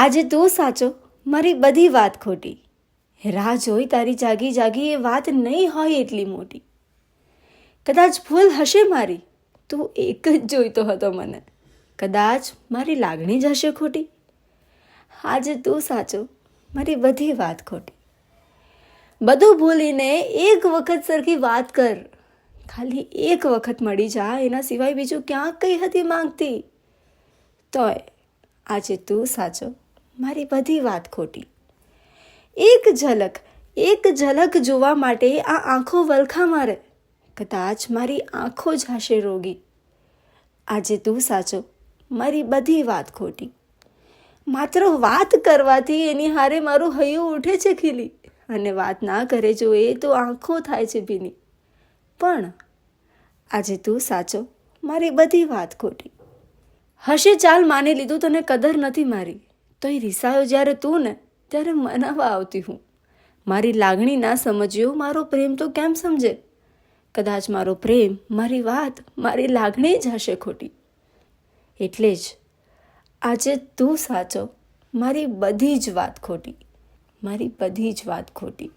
આજે તું સાચો, મારી બધી વાત ખોટી. રાહ જોઈ તારી જાગી જાગી એ વાત નહીં હોય એટલી મોટી. કદાચ ભૂલ હશે મારી, તું એક જ જોઈતો હતો મને. કદાચ મારી લાગણી જ હશે ખોટી. આજે તું સાચો, મારી બધી વાત ખોટી. બધું ભૂલીને એક વખત સરખી વાત કર. ખાલી એક વખત મળી જા, એના સિવાય બીજું ક્યાંક કઈ હતી માંગતી. તોય આજે તું સાચો મારી બધી વાત ખોટી. એક ઝલક એક ઝલક જોવા માટે આ આંખો વલખા મારે કદાચ મારી આંખો જ હશે રોગી. આજે તું સાચો, મારી બધી વાત ખોટી. માત્ર વાત કરવાથી એની હારે મારું હૈયું ઉઠે છે ખીલી. અને વાત ના કરે જો એ તો આંખો થાય છે ભીની. પણ આજે તું સાચો, મારી બધી વાત ખોટી. હશે ચાલ માની લીધું તને કદર નથી મારી. તો એ રિસાયો જ્યારે તું ને, ત્યારે મનાવા આવતી હું. મારી લાગણી ના સમજ્યો, મારો પ્રેમ તો કેમ સમજે? કદાચ મારો પ્રેમ, મારી વાત, મારી લાગણી જ હશે ખોટી. એટલે જ આજે તું સાચો, મારી બધી જ વાત ખોટી, મારી બધી જ વાત ખોટી.